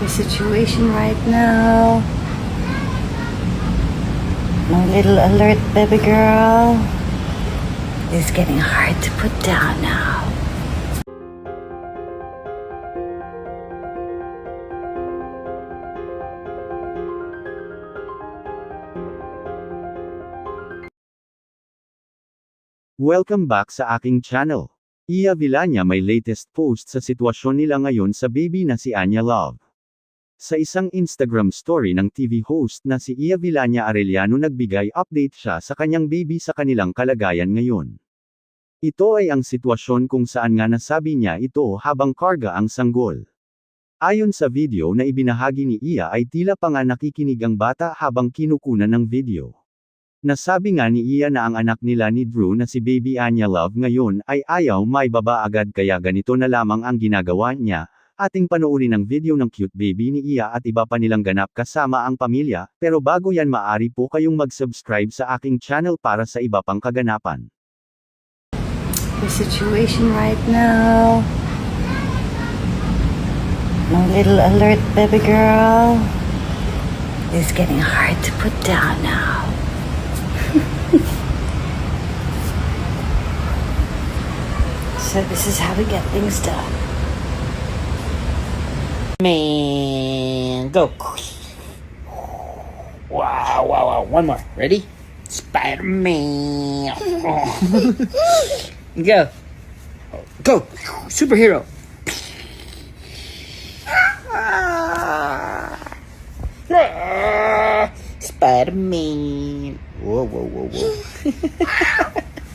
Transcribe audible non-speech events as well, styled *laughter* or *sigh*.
the situation right now. My little alert baby girl is getting hard to put down now. Welcome back sa aking channel. Iya Villania may latest post sa sitwasyon nila ngayon sa baby na si Anya Love. Sa isang Instagram story ng TV host na si Iya Villania Arellano nagbigay update siya sa kanyang baby sa kanilang kalagayan ngayon. Ito ay ang sitwasyon kung saan nga nasabi niya ito habang karga ang sanggol. Ayon sa video na ibinahagi ni Iya ay tila pa nga nakikinig ang bata habang kinukunan ng video. Nasabi nga ni Iya na ang anak nila ni Drew na si Baby Anya Love ngayon ay ayaw may baba agad kaya ganito na lamang ang ginagawa niya. Ating panoorin ang video ng cute baby ni Iya at iba pa nilang ganap kasama ang pamilya, pero bago yan maari po kayong mag-subscribe sa aking channel para sa iba pang kaganapan. The situation right now. My little alert baby girl is getting hard to put down now. *laughs* so this is how we get things done. Man, go. Wow, wow, wow. One more. Ready? Spider Man. Oh. *laughs* go. Go. Superhero. Ah. Spider Man. Whoa, whoa, whoa, whoa. *laughs*